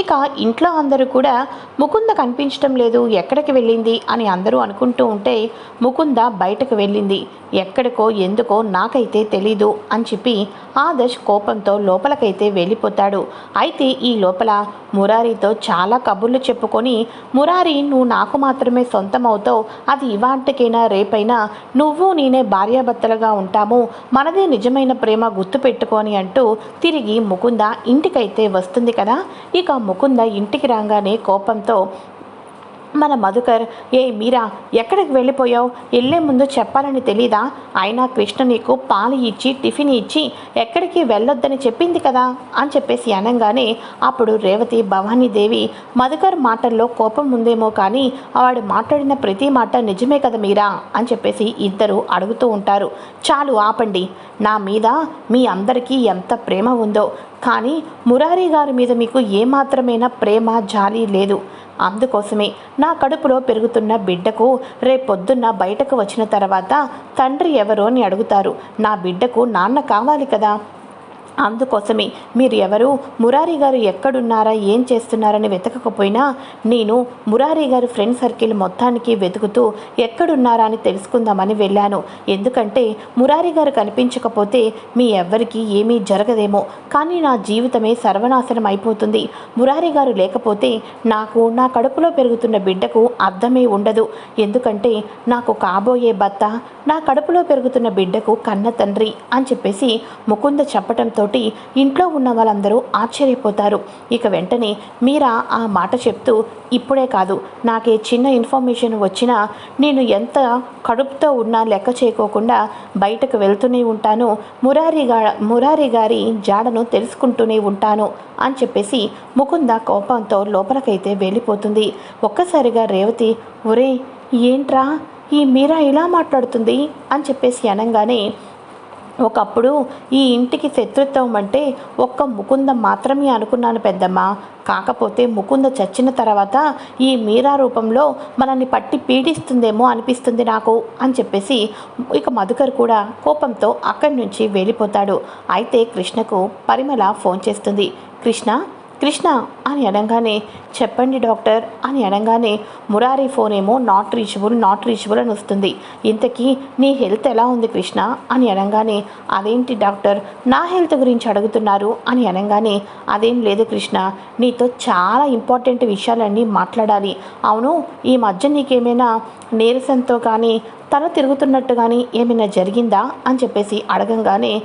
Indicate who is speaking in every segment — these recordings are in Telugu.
Speaker 1: ఇక ఇంట్లో అందరూ కూడా ముకుంద కనిపించడం లేదు ఎక్కడికి వెళ్ళింది అని అందరూ అనుకుంటూ ఉంటే ముకుంద బయటకు వెళ్ళింది. ఎక్కడికో ఎందుకో నాకైతే తెలీదు అని చెప్పి ఆదర్శ్ కోపంతో లోపలకైతే వెళ్ళిపోతాడు. అయితే ఈ లోపల మురారితో చాలా కబుర్లు చెప్పుకొని మురారి నువ్వు నాకు మాత్రమే సొంతం అవుతావు అది ఇవాంటికైనా రేపైనా నువ్వు నేనే భార్యాభర్తలుగా ఉంటాము. మనదే నిజమైన ప్రేమ గుర్తుపెట్టుకొని అంటూ తిరిగి ముకుంద ఇంటికైతే వస్తుంది కదా. ఇక ముకుంద ఇంటికి రాగానే కోపంతో మన మధుకర్ ఏ మీరా ఎక్కడికి వెళ్ళిపోయావు? వెళ్ళే ముందు చెప్పాలని తెలీదా? అయినా కృష్ణ నీకు పాలు ఇచ్చి టిఫిన్ ఇచ్చి ఎక్కడికి వెళ్ళొద్దని చెప్పింది కదా? అని చెప్పేసి అనగానే అప్పుడు రేవతి భవానీదేవి మధుకర్ మాటల్లో కోపం ఉందేమో కానీ వాడు మాట్లాడిన ప్రతి మాట నిజమే కదా మీరా? అని చెప్పేసి ఇద్దరు అడుగుతూ ఉంటారు. చాలు ఆపండి. నా మీద మీ అందరికీ ఎంత ప్రేమ ఉందో. కానీ మురారి గారి మీద మీకు ఏమాత్రమైన ప్రేమ జాలి లేదు. అందుకోసమే నా కడుపులో పెరుగుతున్న బిడ్డకు రేపొద్దున్న బయటకు వచ్చిన తర్వాత తండ్రి ఎవరో అని అడుగుతారు. నా బిడ్డకు నాన్న కావాలి కదా? అందుకోసమే మీరు ఎవరు? మురారి గారు ఎక్కడున్నారా? ఏం చేస్తున్నారని వెతకకపోయినా నేను మురారి గారు ఫ్రెండ్ సర్కిల్ మొత్తానికి వెతుకుతూ ఎక్కడున్నారా అని తెలుసుకుందామని వెళ్ళాను. ఎందుకంటే మురారి గారు కనిపించకపోతే మీ ఎవ్వరికీ ఏమీ జరగదేమో. కానీ నా జీవితమే సర్వనాశనం అయిపోతుంది. మురారి గారు లేకపోతే నాకు నా కడుపులో పెరుగుతున్న బిడ్డకు అర్థమే ఉండదు. ఎందుకంటే నాకు కాబోయే భర్త నా కడుపులో పెరుగుతున్న బిడ్డకు కన్న తండ్రి అని చెప్పేసి ముకుంద తోటి ఇంట్లో ఉన్న వాళ్ళందరూ ఆశ్చర్యపోతారు. ఇక వెంటనే మీరా ఆ మాట చెప్తూ ఇప్పుడే కాదు నాకే చిన్న ఇన్ఫర్మేషన్ వచ్చినా నేను ఎంత కడుపుతో ఉన్నా లెక్క చేయకోకుండా బయటకు వెళ్తూనే ఉంటాను. మురారి గా మురారి గారి జాడను తెలుసుకుంటూనే ఉంటాను అని చెప్పేసి ముకుంద కోపంతో లోపలికైతే వెళ్ళిపోతుంది. ఒక్కసారిగా రేవతి ఒరే ఏంట్రా? ఈ మీరా ఇలా మాట్లాడుతుంది? అని చెప్పేసి అనగానే ఒకప్పుడు ఈ ఇంటికి శత్రుత్వం అంటే ఒక్క ముకుంద మాత్రమే అనుకున్నాను పెద్దమ్మ. కాకపోతే ముకుంద చచ్చిన తర్వాత ఈ మీరా రూపంలో మనల్ని పట్టి పీడిస్తుందేమో అనిపిస్తుంది నాకు అని చెప్పేసి ఇక మధుకర్ కూడా కోపంతో అక్కడి నుంచి వెళ్ళిపోతాడు. అయితే కృష్ణకు పరిమళ ఫోన్ చేస్తుంది. కృష్ణ కృష్ణ అని అనగానే చెప్పండి డాక్టర్ అని అనగానే మురారి ఫోన్ ఏమో నాట్ రీచబుల్ నాట్ రీచబుల్ అని వస్తుంది. ఇంతకీ నీ హెల్త్ ఎలా ఉంది కృష్ణ? అని అనగానే అదేంటి డాక్టర్? నా హెల్త్ గురించి అడుగుతున్నారు అని అనగానే అదేం లేదు కృష్ణ నీతో చాలా ఇంపార్టెంట్ విషయాలన్నీ మాట్లాడాలి. అవును ఈ మధ్య నీకేమైనా నీరసంతో కానీ తల తిరుగుతున్నట్టు కానీ ఏమైనా జరిగిందా? అని చెప్పేసి అడగంగానే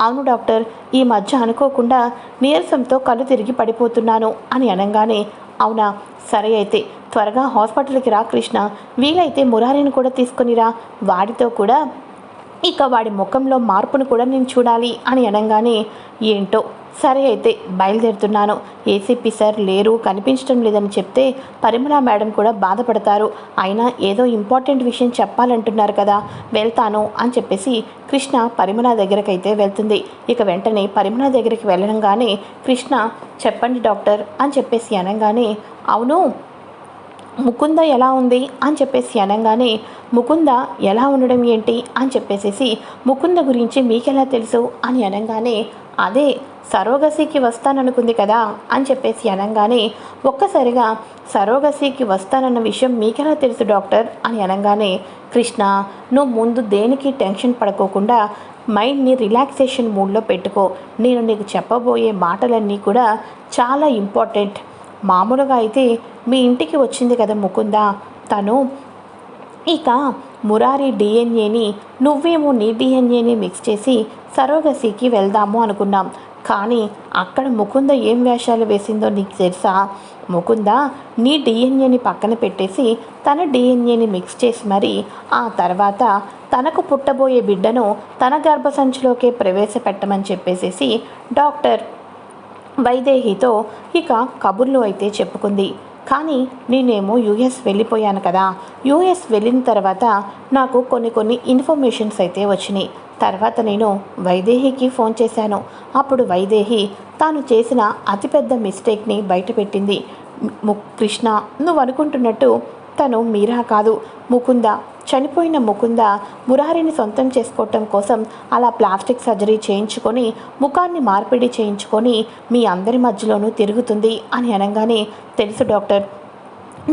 Speaker 1: అవును డాక్టర్ ఈ మధ్య అనుకోకుండా నీరసంతో కళ్ళు తిరిగి పడిపోతున్నాను అని అనగానే అవునా? సరే అయితే త్వరగా హాస్పిటల్కి రా కృష్ణ. వీలైతే మురారిని కూడా తీసుకునిరా వాడితో కూడా ఇక వాడి ముఖంలో మార్పును కూడా నేను చూడాలి అని అనగానే ఏంటో? సరే అయితే బయలుదేరుతున్నాను. ఏసీపీ సార్ లేరు కనిపించడం లేదని చెప్తే పరిమళ మేడం కూడా బాధపడతారు. అయినా ఏదో ఇంపార్టెంట్ విషయం చెప్పాలంటున్నారు కదా వెళ్తాను అని చెప్పేసి కృష్ణ పరిమళ దగ్గరకైతే వెళ్తుంది. ఇక వెంటనే పరిమళ దగ్గరికి వెళ్ళడంగానే కృష్ణ చెప్పండి డాక్టర్ అని చెప్పేసి అనగానే అవును ముకుంద ఎలా ఉంది? అని చెప్పేసి అనగానే ముకుంద ఎలా ఉండడం ఏంటి? అని చెప్పేసేసి ముకుంద గురించి మీకెలా తెలుసు? అని అనగానే అదే సరోగసికి వస్తాననుకుంది కదా అని చెప్పేసి అనగానే ఒక్కసారిగా సరోగసికి వస్తానన్న విషయం మీకెలా తెలుసు డాక్టర్? అని అనగానే కృష్ణ నువ్వు ముందు దేనికి టెన్షన్ పడుకోకుండా మైండ్ని రిలాక్సేషన్ మూడ్లో పెట్టుకో. నేను నీకు చెప్పబోయే మాటలన్నీ కూడా చాలా ఇంపార్టెంట్. మామూలుగా అయితే మీ ఇంటికి వచ్చింది కదా ముకుందా. తను ఇక మురారి డిఎన్ఏని నువ్వేమో నీ డిఎన్ఏని మిక్స్ చేసి సరోగసికి వెళ్దాము అనుకున్నాం. కానీ అక్కడ ముకుంద ఏం వేషాలు వేసిందో నీకు తెలుసా? ముకుంద నీ డిఎన్ఏని పక్కన పెట్టేసి తన డిఎన్ఏని మిక్స్ చేసి మరి ఆ తర్వాత తనకు పుట్టబోయే బిడ్డను తన గర్భసంచిలోకే ప్రవేశపెట్టమని చెప్పేసేసి డాక్టర్ వైదేహితో ఇక కబుర్లు అయితే చెప్పుకుంది. కానీ నేనేమో యూఎస్ వెళ్ళిపోయాను కదా. యూఎస్ వెళ్ళిన తర్వాత నాకు కొన్ని కొన్ని ఇన్ఫర్మేషన్స్ అయితే వచ్చినాయి. తర్వాత నేను వైదేహికి ఫోన్ చేశాను. అప్పుడు వైదేహి తాను చేసిన అతిపెద్ద మిస్టేక్ని బయటపెట్టింది. కృష్ణ నువ్వు అనుకుంటున్నట్టు తను మీరా కాదు. ముకుంద చనిపోయిన ముకుంద మురారిని సొంతం చేసుకోవటం కోసం అలా ప్లాస్టిక్ సర్జరీ చేయించుకొని ముఖాన్ని మార్పిడి చేయించుకొని మీ అందరి మధ్యలోనూ తిరుగుతుంది అని అనగానే తెలుసు డాక్టర్.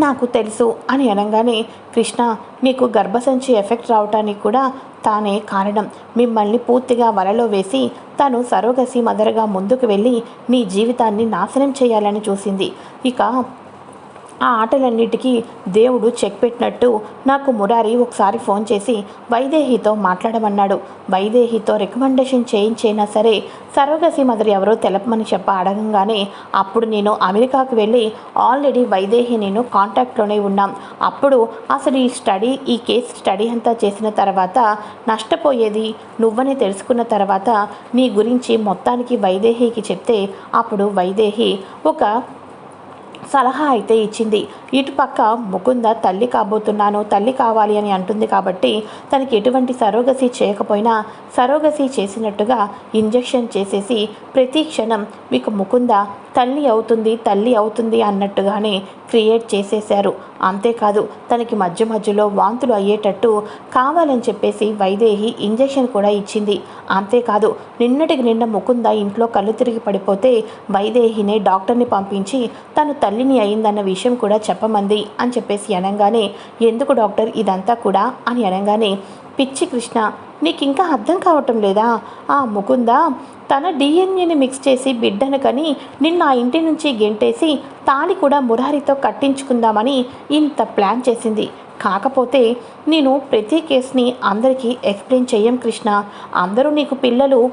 Speaker 1: నాకు తెలుసు అని అనగానే కృష్ణ మీకు గర్భసంచి ఎఫెక్ట్ రావటానికి కూడా తానే కారణం. మిమ్మల్ని పూర్తిగా వలలో వేసి తను సరోగసి మదరగా ముందుకు వెళ్ళి మీ జీవితాన్ని నాశనం చేయాలని చూసింది. ఇక ఆ ఆటలన్నిటికీ దేవుడు చెక్ పెట్టినట్టు నాకు మురారి ఒకసారి ఫోన్ చేసి వైదేహితో మాట్లాడమన్నాడు. వైదేహితో రికమెండేషన్ చేయించైనా సరే సర్వగసి మదరి ఎవరో తెలపమని చెప్ప అడగంగానే అప్పుడు నేను అమెరికాకు వెళ్ళి ఆల్రెడీ వైదేహి నేను కాంటాక్ట్లోనే ఉన్నాం. అప్పుడు అసలు ఈ స్టడీ ఈ కేసు స్టడీ అంతా చేసిన తర్వాత నష్టపోయేది నువ్వని తెలుసుకున్న తర్వాత నీ గురించి మొత్తానికి వైదేహికి చెప్తే అప్పుడు వైదేహి ఒక సలహా అయితే ఇచ్చింది. ఇటుపక్క ముకుంద తల్లి కాబోతున్నాను తల్లి కావాలి అని అంటుంది కాబట్టి తనకి ఎటువంటి సరోగసి చేయకపోయినా సరోగసి చేసినట్టుగా ఇంజెక్షన్ చేసేసి ప్రతి క్షణం మీకు ముకుంద తల్లి అవుతుంది తల్లి అవుతుంది అన్నట్టుగానే క్రియేట్ చేసేశారు. అంతేకాదు తనకి మధ్య మధ్యలో వాంతులు అయ్యేటట్టు కావాలని చెప్పేసి వైదేహి ఇంజెక్షన్ కూడా ఇచ్చింది. అంతేకాదు నిన్నటికి నిన్న ముకుంద ఇంట్లో కళ్ళు తిరిగి పడిపోతే వైదేహినే డాక్టర్ని పంపించి తను తల్లిని అయిందన్న విషయం కూడా చెప్పమంది అని చెప్పేసి అనగానే ఎందుకు డాక్టర్? ఇదంతా కూడా? అని అనగానే పిచ్చి కృష్ణ నీకు ఇంకా అర్థం కావటం లేదా? ఆ ముకుంద తన డిఎన్ఏని మిక్స్ చేసి బిడ్డను కని నిన్న ఆ ఇంటి నుంచి గెంటేసి తాని కూడా మురారితో కట్టించుకుందామని ఇంత ప్లాన్ చేసింది. కాకపోతే నేను ప్రతి కేసుని అందరికీ ఎక్స్ప్లెయిన్ చేయం కృష్ణ. అందరూ నీకు పిల్లలు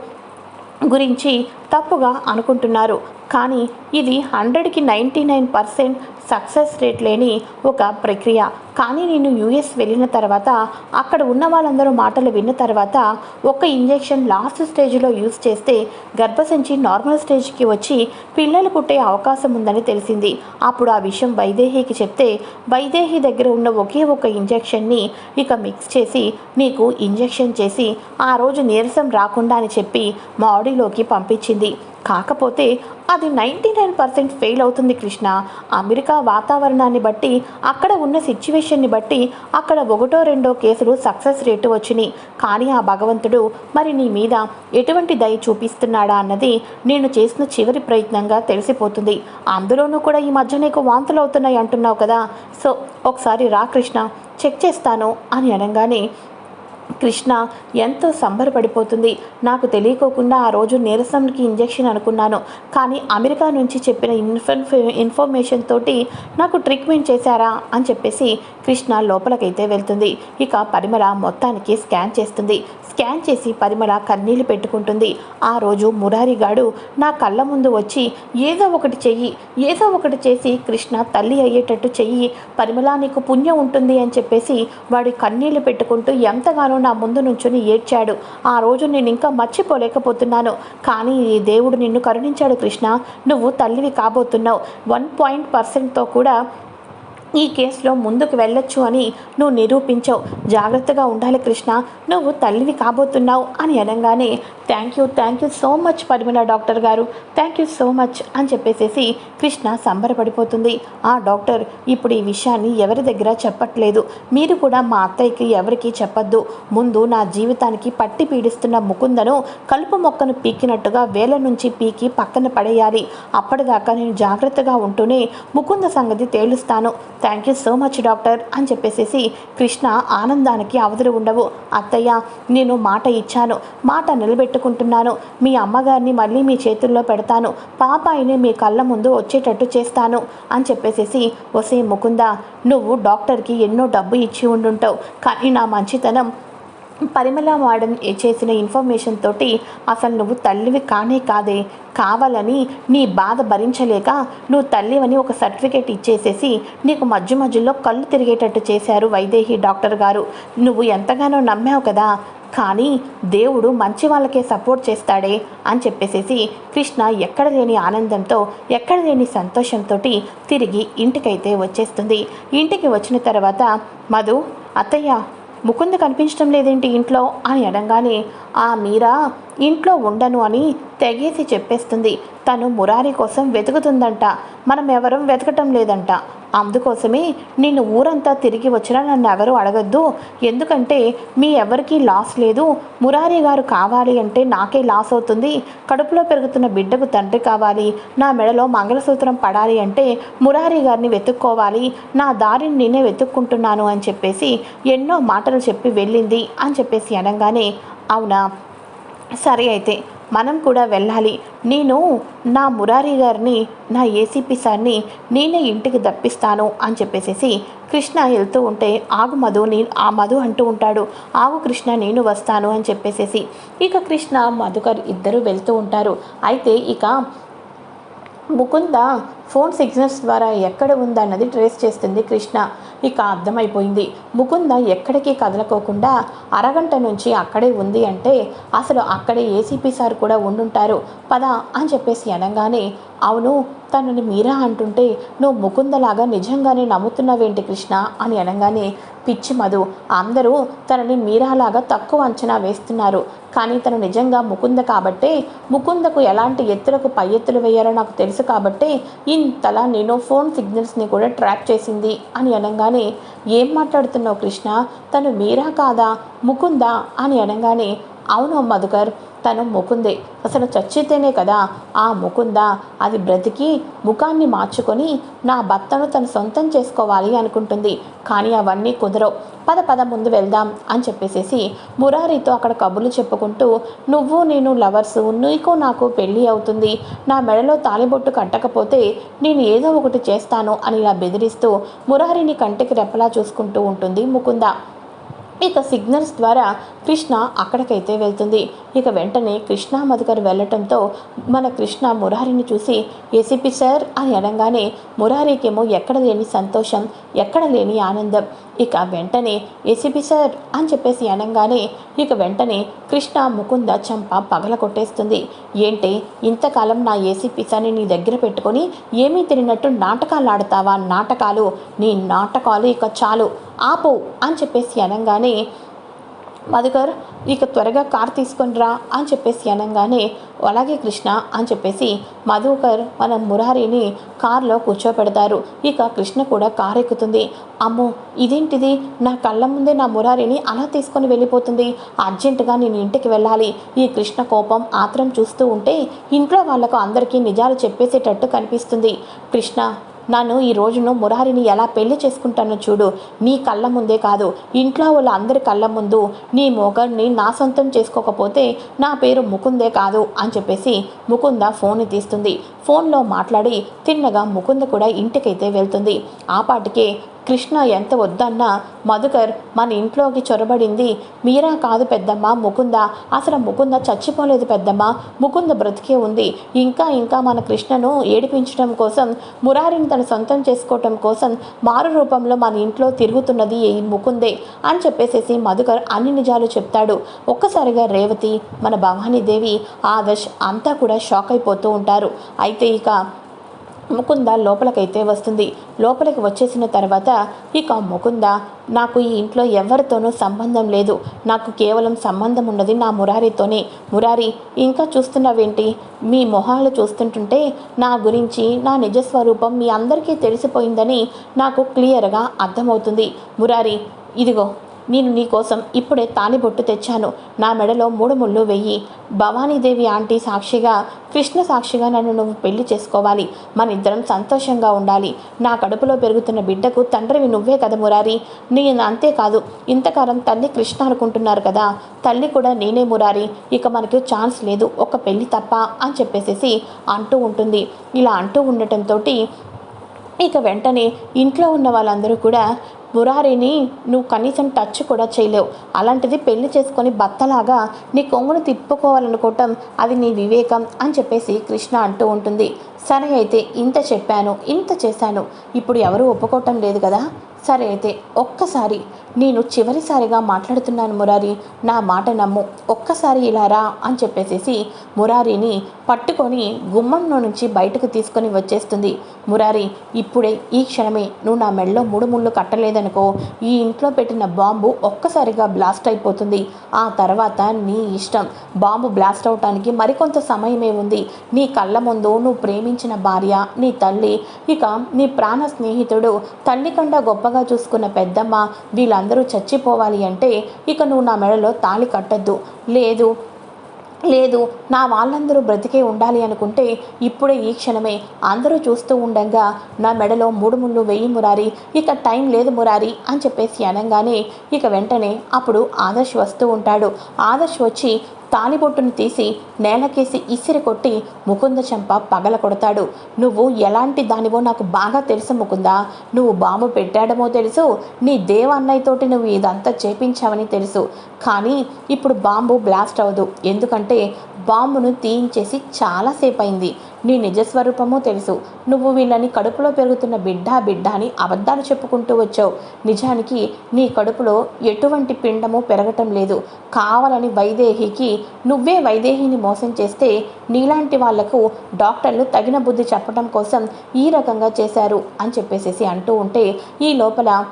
Speaker 1: గురించి తప్పుగా అనుకుంటున్నారు. కానీ ఇది హండ్రెడ్కి ninety nine percent success rate లేని ఒక ప్రక్రియ. కానీ నేను యూఎస్ వెళ్ళిన తర్వాత అక్కడ ఉన్న వాళ్ళందరూ మాటలు విన్న తర్వాత ఒక ఇంజెక్షన్ లాస్ట్ స్టేజ్లో యూస్ చేస్తే గర్భసంచి నార్మల్ స్టేజ్కి వచ్చి పిల్లలు పుట్టే అవకాశం ఉందని తెలిసింది. అప్పుడు ఆ విషయం వైదేహికి చెప్తే వైదేహి దగ్గర ఉన్న ఒకే ఒక ఇంజెక్షన్ని ఇక మిక్స్ చేసి నీకు ఇంజెక్షన్ చేసి ఆ రోజు నీరసం రాకుండా అని చెప్పి మా ఆడిలోకి పంపించింది. కాకపోతే అది నైంటీ నైన్ పర్సెంట్ ఫెయిల్ అవుతుంది కృష్ణ. అమెరికా వాతావరణాన్ని బట్టి అక్కడ ఉన్న సిచ్యువేషన్ని బట్టి అక్కడ ఒకటో రెండో కేసులు సక్సెస్ రేటు వచ్చినాయి. కానీ ఆ భగవంతుడు మరి నీ మీద ఎటువంటి దయ చూపిస్తున్నాడా అన్నది నేను చేసిన చివరి ప్రయత్నంగా తెలిసిపోతుంది. అందులోనూ కూడా ఈ మధ్య నీకు వాంతులు అవుతున్నాయి అంటున్నావు కదా. సో ఒకసారి రా కృష్ణ చెక్ చేస్తాను అని అనగానే కృష్ణ ఎంతో సంబరపడిపోతుంది. నాకు తెలియకోకుండా ఆ రోజు నీరసంకి ఇంజెక్షన్ అనుకున్నాను. కానీ అమెరికా నుంచి చెప్పిన ఇన్ఫర్మ ఇన్ఫర్మేషన్ తోటి నాకు ట్రీట్మెంట్ చేశారా? అని చెప్పేసి కృష్ణ లోపలికైతే వెళ్తుంది. ఇక పరిమళ మొత్తానికి స్కాన్ చేస్తుంది. స్కాన్ చేసి పరిమళ కన్నీళ్ళు పెట్టుకుంటుంది. ఆ రోజు మురారిగాడు నా కళ్ళ ముందు వచ్చి ఏదో ఒకటి చెయ్యి. ఏదో ఒకటి చేసి కృష్ణ తల్లి అయ్యేటట్టు చెయ్యి. పరిమళ నీకు పుణ్యం ఉంటుంది అని చెప్పేసి వాడి కన్నీళ్ళు పెట్టుకుంటూ ఎంతగానో నా ముందు నుంచుని ఏడ్చాడు. ఆ రోజు నేను ఇంకా మర్చిపోలేకపోతున్నాను. కానీ ఈ దేవుడు నిన్ను కరుణించాడు కృష్ణ. నువ్వు తల్లివి కాబోతున్నావు. వన్ పాయింట్ పర్సెంట్తో కూడా ఈ కేసులో ముందుకు వెళ్ళొచ్చు అని నువ్వు నిరూపించావు. జాగ్రత్తగా ఉండాలి కృష్ణ. నువ్వు తల్లివి కాబోతున్నావు అని అనగానే thank you thank you so much Parimala doctor గారు. థ్యాంక్ యూ సో మచ్ అని చెప్పేసేసి కృష్ణ సంబరపడిపోతుంది. ఆ డాక్టర్ ఇప్పుడు ఈ విషయాన్ని ఎవరి దగ్గర చెప్పట్లేదు. మీరు కూడా మా అత్తయ్యకి ఎవరికి చెప్పొద్దు. ముందు నా జీవితానికి పట్టి పీడిస్తున్న ముకుందను కలుపు మొక్కను పీకినట్టుగా వేల నుంచి పీకి పక్కన పడేయాలి. అప్పటిదాకా నేను జాగ్రత్తగా ఉంటూనే ముకుంద సంగతి తేలుస్తాను. Thank you so much doctor అని చెప్పేసేసి కృష్ణ ఆనందానికి అవధులు ఉండవు. అత్తయ్య నేను మాట ఇచ్చాను. మాట నిలబెట్టుకుంటున్నాను. మీ అమ్మగారిని మళ్ళీ మీ చేతుల్లో పెడతాను. పాపాయిని మీ కళ్ళ ముందు వచ్చేటట్టు చేస్తాను అని చెప్పేసేసి వసే ముకుంద నువ్వు డాక్టర్కి ఎన్నో డబ్బు ఇచ్చి ఉండుంటావు. కానీ నా మంచితనం పరిమళ మేడం చేసిన ఇన్ఫర్మేషన్ తోటి అసలు నువ్వు తల్లివి కానే కాదే. కావాలని నీ బాధ భరించలేక నువ్వు తల్లివని ఒక సర్టిఫికేట్ ఇచ్చేసేసి నీకు మధ్య మధ్యలో కళ్ళు తిరిగేటట్టు చేశారు వైదేహి డాక్టర్ గారు. నువ్వు ఎంతగానో నమ్మావు కదా. కానీ దేవుడు మంచి వాళ్ళకే సపోర్ట్ చేస్తాడే అని చెప్పేసేసి కృష్ణ ఎక్కడ లేని ఆనందంతో ఎక్కడ లేని సంతోషంతో తిరిగి ఇంటికైతే వచ్చేస్తుంది. ఇంటికి వచ్చిన తర్వాత మధు అత్తయ్య ముకుంద్ కనిపించడం లేదేంటి ఇంట్లో అని అడగానే ఆ మీరా ఇంట్లో ఉండను అని తెగేసి చెప్పేస్తుంది. తను మురారి కోసం వెతుకుతుందంట. మనం ఎవరం వెతకటం లేదంట. అందుకోసమే నేను ఊరంతా తిరిగి వచ్చినా నన్ను ఎవరు అడగద్దు. ఎందుకంటే మీ ఎవరికీ లాస్ లేదు. మురారి గారు కావాలి అంటే నాకే లాస్ అవుతుంది. కడుపులో పెరుగుతున్న బిడ్డకు తండ్రి కావాలి. నా మెడలో మంగళసూత్రం పడాలి అంటే మురారి గారిని వెతుక్కోవాలి. నా దారిని నేనే వెతుక్కుంటున్నాను అని చెప్పేసి ఎన్నో మాటలు చెప్పి వెళ్ళింది అని చెప్పేసి అనగానే అవునా? సరే అయితే మనం కూడా వెళ్ళాలి. నేను నా మురారి గారిని నా ఏసీపీ సార్ని నేనే ఇంటికి దప్పిస్తాను అని చెప్పేసేసి కృష్ణ వెళ్తూ ఉంటే ఆగు మధు నేను ఆ మధు అంటూ ఉంటాడు. ఆగు కృష్ణ నేను వస్తాను అని చెప్పేసేసి ఇక కృష్ణ మధుకర్ ఇద్దరు వెళ్తూ ఉంటారు. అయితే ఇక ముకుంద ఫోన్ సిగ్నల్స్ ద్వారా ఎక్కడ ఉందన్నది ట్రేస్ చేస్తుంది కృష్ణ. ఇక అర్థమైపోయింది. ముకుంద ఎక్కడికి కదలకోకుండా అరగంట నుంచి అక్కడే ఉంది అంటే అసలు అక్కడే ఏసీపీ సార్ కూడా ఉండుంటారు. పద అని చెప్పేసి అనగానే అవును తనని మీరా అంటుంటే నువ్వు ముకుందలాగా నిజంగానే నమ్ముతున్నావేంటి కృష్ణ? అని అనగానే పిచ్చి మధు అందరూ తనని మీరాలాగా తక్కువ అంచనా వేస్తున్నారు. కానీ తను నిజంగా ముకుంద కాబట్టే ముకుందకు ఎలాంటి ఎత్తులకు పై ఎత్తులు వేయాలో నాకు తెలుసు కాబట్టే ఇన్ నేను ఫోన్ సిగ్నల్స్ని కూడా ట్రాప్ చేసింది అని అనగానే ఏం మాట్లాడుతున్నావు కృష్ణ? తను మీరా కాదా? ముకుందా? అని అనగానే అవును మధుకర్ తను ముకుందే. అసలు చచ్చితేనే కదా ఆ ముకుంద? అది బ్రతికి ముఖాన్ని మార్చుకొని నా భర్తను తను సొంతం చేసుకోవాలి అనుకుంటుంది. కానీ అవన్నీ కుదరవు. పద పద ముందు వెళ్దాం అని చెప్పేసేసి మురారితో అక్కడ కబుర్లు చెప్పుకుంటూ నువ్వు నేను లవర్సు నీకు నాకు పెళ్ళి అవుతుంది. నా మెడలో తాలిబొట్టు కట్టకపోతే నేను ఏదో ఒకటి చేస్తాను అని ఇలా బెదిరిస్తూ మురారిని కంటికి రెప్పలా చూసుకుంటూ ఉంటుంది ముకుంద. ఇక సిగ్నల్స్ ద్వారా కృష్ణ అక్కడికైతే వెళ్తుంది. ఇక వెంటనే కృష్ణ మధుకర్ వెళ్ళటంతో మన కృష్ణ మురారిని చూసి ఏసీపీ సార్ అని అనగానే మురారికేమో ఎక్కడ లేని సంతోషం ఎక్కడ లేని ఆనందం. ఇక వెంటనే ఏసీపీ సార్ అని చెప్పేసి అనగానే ఇక వెంటనే కృష్ణ ముకుంద చంప పగల కొట్టేస్తుంది. ఏంటి ఇంతకాలం నా ఏసీ పిసాని నీ దగ్గర పెట్టుకొని ఏమీ తిరిగినట్టు నాటకాలు ఆడతావా నాటకాలు? నీ నాటకాలు ఇక చాలు. ఆపు అని చెప్పేసి అనగానే మధుకర్ ఇక త్వరగా కార్ తీసుకొని రా అని చెప్పేసి అనగానే అలాగే కృష్ణ అని చెప్పేసి మధుకర్ మన మురారిని కార్లో కూర్చోపెడతారు. ఇక కృష్ణ కూడా కార్ ఎక్కుతుంది అమ్మో ఇదేంటిది? నా కళ్ళ ముందే నా మురారిని అలా తీసుకొని వెళ్ళిపోతుంది. అర్జెంటుగా నేను ఇంటికి వెళ్ళాలి. ఈ కృష్ణ కోపం ఆత్రం చూస్తూ ఉంటే ఇంట్లో వాళ్ళకు అందరికీ నిజాలు చెప్పేసేటట్టు కనిపిస్తుంది. కృష్ణ నన్ను ఈ రోజును మురారిని ఎలా పెళ్ళి చేసుకుంటానో చూడు. నీ కళ్ళ ముందే కాదు ఇంట్లో వాళ్ళ అందరి కళ్ళ ముందు నీ మొగర్ని నా సొంతం చేసుకోకపోతే నా పేరు ముకుందే కాదు అని చెప్పేసి ముకుంద ఫోన్ తీస్తుంది. ఫోన్లో మాట్లాడి తిన్నగా ముకుంద కూడా ఇంటికైతే వెళ్తుంది. ఆ పాటికే కృష్ణ ఎంత వద్దన్నా మధుకర్ మన ఇంట్లోకి చొరబడింది. మీరా కాదు పెద్దమ్మ ముకుంద. అసలు ముకుంద చచ్చిపోలేదు పెద్దమ్మ. ముకుంద బ్రతికే ఉంది. ఇంకా ఇంకా మన కృష్ణను ఏడిపించడం కోసం మురారిని తన సొంతం చేసుకోవటం కోసం మారు రూపంలో మన ఇంట్లో తిరుగుతున్నది ఈ ముకుందే అని చెప్పేసేసి మధుకర్ అన్ని నిజాలు చెప్తాడు. ఒక్కసారిగా రేవతి మన భవానీదేవి ఆదర్శ్ అంతా కూడా షాక్ అయిపోతూ ఉంటారు. అయితే ఇక ముకుంద లోపలికైతే వస్తుంది. లోపలికి వచ్చేసిన తర్వాత ఇక ముకుంద నాకు ఈ ఇంట్లో ఎవరితోనూ సంబంధం లేదు. నాకు కేవలం సంబంధం ఉన్నది నా మురారితోనే. మురారి ఇంకా చూస్తున్నావేంటి మీ మొహాలు చూస్తుంటుంటే నా గురించి నా నిజస్వరూపం మీ అందరికీ తెలిసిపోయిందని నాకు క్లియర్గా అర్థమవుతుంది. మురారి ఇదిగో నేను నీకోసం ఇప్పుడే తాలిబొట్టు తెచ్చాను. నా మెడలో మూడు ముళ్ళు వెయ్యి భవానీదేవి ఆంటీ సాక్షిగా కృష్ణ సాక్షిగా నన్ను నువ్వు పెళ్ళి చేసుకోవాలి. మన ఇద్దరం సంతోషంగా ఉండాలి. నా కడుపులో పెరుగుతున్న బిడ్డకు తండ్రివి నువ్వే కదా మురారి. నేను అంతేకాదు ఇంతకాలం తల్లి కృష్ణ అనుకుంటున్నారు కదా. తల్లి కూడా నేనే మురారి. ఇక మనకు ఛాన్స్ లేదు ఒక పెళ్ళి తప్ప అని చెప్పేసేసి అంటూ ఉంటుంది. ఇలా అంటూ ఉండటంతో ఇక వెంటనే ఇంట్లో ఉన్న వాళ్ళందరూ కూడా మురారిని నువ్వు కనీసం టచ్ కూడా చేయలేవు. అలాంటిది పెళ్ళి చేసుకొని బత్తలాగా నీ కొంగును తిప్పుకోవాలనుకోవటం అది నీ వివేకం అని చెప్పేసి కృష్ణ అంటూ ఉంటుంది. సరే అయితే ఇంత చెప్పాను ఇంత చేశాను. ఇప్పుడు ఎవరూ ఒప్పుకోవటం లేదు కదా? సరే అయితే ఒక్కసారి నేను చివరిసారిగా మాట్లాడుతున్నాను మురారి నా మాట నమ్ము. ఒక్కసారి ఇలా రా అని చెప్పేసేసి మురారిని పట్టుకొని గుమ్మంలో నుంచి బయటకు తీసుకొని వచ్చేస్తుంది. మురారి ఇప్పుడే ఈ క్షణమే నువ్వు నా మెడలో మూడు ముళ్ళు కట్టలేదనుకో ఈ ఇంట్లో పెట్టిన బాంబు ఒక్కసారిగా బ్లాస్ట్ అయిపోతుంది. ఆ తర్వాత నీ ఇష్టం. బాంబు బ్లాస్ట్ అవటానికి మరికొంత సమయమే ఉంది. నీ కళ్ళ ముందు నువ్వు ప్రేమి ప్రేమించిన భార్య నీ తల్లి. ఇక నీ ప్రాణ స్నేహితుడు తల్లి కండా గొప్పగా చూసుకున్న పెద్దమ్మ వీళ్ళందరూ చచ్చిపోవాలి అంటే ఇక నువ్వు నా మెడలో తాళి కట్టద్దు. లేదు లేదు నా వాళ్ళందరూ బ్రతికే ఉండాలి అనుకుంటే ఇప్పుడే ఈ క్షణమే అందరూ చూస్తూ ఉండగా నా మెడలో మూడు ముళ్ళు వెయ్యి మురారి ఇక టైం లేదు మురారి అని చెప్పేసి అనగానే ఇక వెంటనే అప్పుడు ఆదర్శ్ వస్తూ ఉంటాడు. ఆదర్శ్ వచ్చి తాలిబొట్టును తీసి నేలకేసి ఇసిరి కొట్టి ముకుంద చెంప పగల కొడతాడు. నువ్వు ఎలాంటి దానివో నాకు బాగా తెలుసు ముకుంద. నువ్వు బాంబు పెట్టాడమో తెలుసు. నీ దేవ అన్నయ్యతోటి నువ్వు ఇదంతా చేపించావని తెలుసు. కానీ ఇప్పుడు బాంబు బ్లాస్ట్ అవ్వదు. ఎందుకంటే బాంబును తీయించేసి చాలాసేపు అయింది నీ నిజస్వరూపము తెలుసు. నువ్వు వీళ్ళని కడుపులో పెరుగుతున్న బిడ్డ బిడ్డ అని అబద్ధాలు చెప్పుకుంటూ వచ్చావు. నిజానికి నీ కడుపులో ఎటువంటి పిండము పెరగటం లేదు. కావాలని వైదేహికి నువ్వే వైదేహిని మోసం చేస్తే నీలాంటి వాళ్ళకు డాక్టర్లు తగిన బుద్ధి చెప్పడం కోసం ఈ రకంగా చేశారు అని చెప్పేసేసి అంటూ ఉంటే ఈ లోపల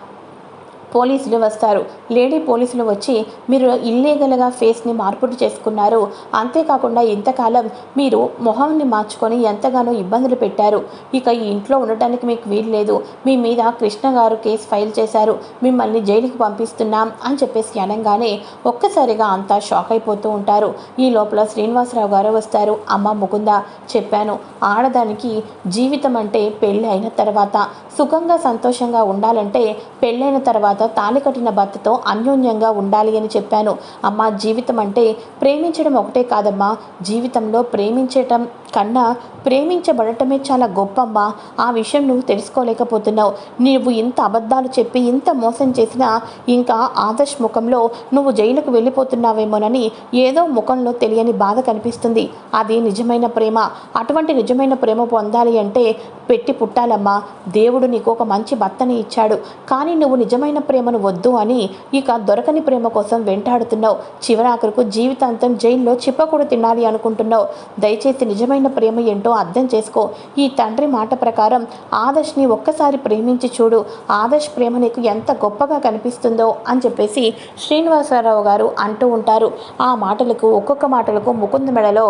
Speaker 1: పోలీసులు వస్తారు. లేడీ పోలీసులు వచ్చి మీరు ఇల్లీగల్గా ఫేస్ని మార్పుడు చేసుకున్నారు. అంతేకాకుండా ఇంతకాలం మీరు మొహాన్ని మార్చుకొని ఎంతగానో ఇబ్బందులు పెట్టారు. ఇక ఈ ఇంట్లో ఉండటానికి మీకు వీలు లేదు. మీ మీద కృష్ణ గారు కేసు ఫైల్ చేశారు. మిమ్మల్ని జైలుకి పంపిస్తున్నాం అని చెప్పేసి అనగానే ఒక్కసారిగా అంతా షాక్ అయిపోతూ ఉంటారు. ఈ లోపల శ్రీనివాసరావు గారు వస్తారు. అమ్మ ముకుంద చెప్పాను. ఆడదానికి జీవితం అంటే పెళ్ళి అయిన తర్వాత సుఖంగా సంతోషంగా ఉండాలంటే పెళ్ళైన తర్వాత తర్వాత తాళి కట్టిన భర్తతో అన్యోన్యంగా ఉండాలి అని చెప్పాను. అమ్మ జీవితం అంటే ప్రేమించడం ఒకటే కాదమ్మా. జీవితంలో ప్రేమించటం కన్నా ప్రేమించబడటమే చాలా గొప్పమ్మా. ఆ విషయం నువ్వు తెలుసుకోలేకపోతున్నావు. నువ్వు ఇంత అబద్ధాలు చెప్పి ఇంత మోసం చేసినా ఇంకా ఆదర్శ్ ముఖంలో నువ్వు జైలుకు వెళ్ళిపోతున్నావేమోనని ఏదో ముఖంలో తెలియని బాధ కనిపిస్తుంది. అది నిజమైన ప్రేమ. అటువంటి నిజమైన ప్రేమ పొందాలి అంటే పెట్టి పుట్టాలమ్మా. దేవుడు నీకు ఒక మంచి భర్తని ఇచ్చాడు. కానీ నువ్వు నిజమైన ప్రేమను వద్దు అని ఇక దొరకని ప్రేమ కోసం వెంటాడుతున్నావు. చివరాఖరుకు జీవితాంతం జైల్లో చిప్పకూడ తినాలి అనుకుంటున్నావు. దయచేసి నిజమైన ప్రేమ ఏంటో అర్థం చేసుకో. ఈ తండ్రి మాట ప్రకారం ఆదర్శ్ని ఒక్కసారి ప్రేమించి చూడు. ఆదర్శ్ ప్రేమ నీకు ఎంత గొప్పగా కనిపిస్తుందో అని చెప్పేసి శ్రీనివాసరావు గారు అంటూ ఉంటారు. ఆ మాటలకు ఒక్కొక్క మాటలకు ముకుంద మెడలో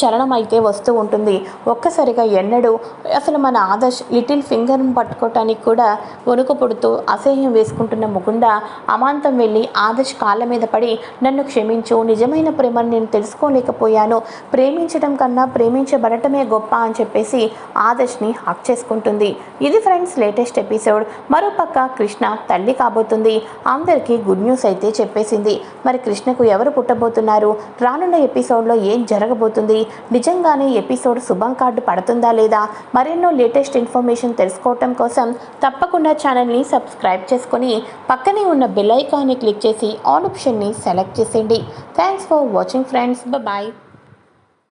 Speaker 1: చలనం అయితే వస్తూ ఉంటుంది. ఒక్కసారిగా ఎన్నడూ అసలు మన ఆదర్శ్ లిటిల్ ఫింగర్ని పట్టుకోవటానికి కూడా వణుకు పుడుతూ అసహ్యం వేసుకుంటున్న ముకుంద అమాంతం వెళ్ళి ఆదర్శ్ కాళ్ళ మీద పడి నన్ను క్షమించు నిజమైన ప్రేమను నేను తెలుసుకోలేకపోయాను. ప్రేమించడం కన్నా ప్రేమించబడటమే గొప్ప అని చెప్పేసి ఆదర్శ్ని హక్ చేసుకుంటుంది. ఇది ఫ్రెండ్స్ లేటెస్ట్ ఎపిసోడ్. మరోపక్క కృష్ణ తల్లి కాబోతుంది. అందరికీ గుడ్ న్యూస్ అయితే చెప్పేసింది. మరి కృష్ణకు ఎవరు పుట్టబోతున్నారు? రానున్న ఎపిసోడ్లో ఏం జరగబోతుంది? నిజంగానే ఎపిసోడ్ శుభం కార్డు పడుతుందా లేదా? మరెన్నో లేటెస్ట్ ఇన్ఫర్మేషన్ తెలుసుకోవటం కోసం తప్పకుండా ఛానల్ని సబ్స్క్రైబ్ చేసుకుని పక్కనే ఉన్న బెల్ ఐకాన్ని క్లిక్ చేసి ఆల్ ఆప్షన్ని సెలెక్ట్ చేసేయండి. Thanks for watching friends. Bye